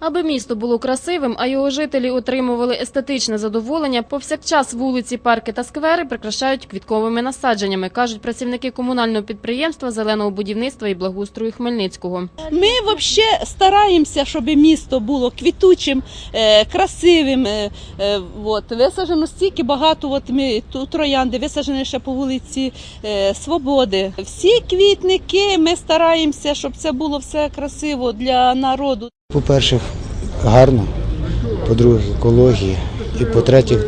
Аби місто було красивим, а його жителі отримували естетичне задоволення, повсякчас вулиці, парки та сквери прикрашають квітковими насадженнями, кажуть працівники комунального підприємства зеленого будівництва і благоустрою Хмельницького. Ми взагалі стараємося, щоб місто було квітучим, е, красивим. Е, е. Висаджено стільки багато. От ми тут троянди висаджені ще по вулиці Свободи. Всі квітники ми стараємося, щоб це було все красиво для народу. По-перше, гарно, по-друге, екологія. І по-третє,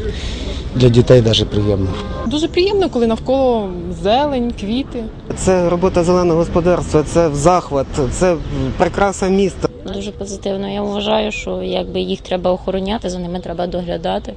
для дітей навіть приємно. Дуже приємно, коли навколо зелень, квіти. Це робота зеленого господарства, це захват, це прикраса міста. Дуже позитивно. Я вважаю, що якби їх треба охороняти, за ними треба доглядати,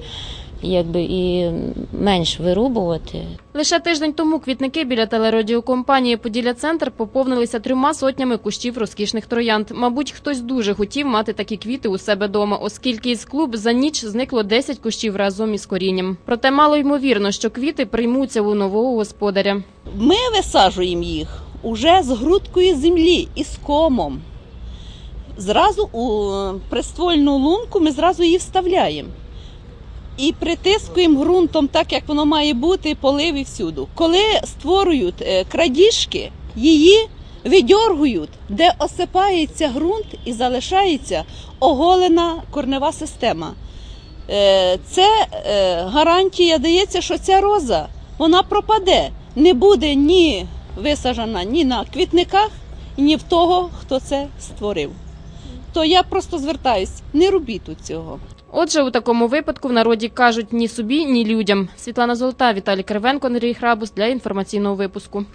якби і менш вирубувати. Лише тиждень тому квітники біля телерадіокомпанії Поділля Центр поповнилися трьома сотнями кущів розкішних троянд. Мабуть, хтось дуже хотів мати такі квіти у себе дома, оскільки із клуб за ніч зникло 10 кущів разом із корінням. Проте мало ймовірно, що квіти приймуться у нового господаря. Ми висаджуємо їх уже з грудкою землі і з комом. Зразу у приствольну лунку ми зразу її вставляємо. І притискуємо ґрунтом так, як воно має бути, полив всюду. Коли створюють е, крадіжки, її видьоргують, де осипається ґрунт і залишається оголена корнева система. Е, Це е, гарантія дається, що ця роза вона пропаде, не буде ні висаджена ні на квітниках, ні в того, хто це створив. То я просто звертаюсь, не робіть тут цього. Отже, у такому випадку в народі кажуть ні собі, ні людям. Світлана Золота, Віталій Кривенко, Андрій Храбус для інформаційного випуску.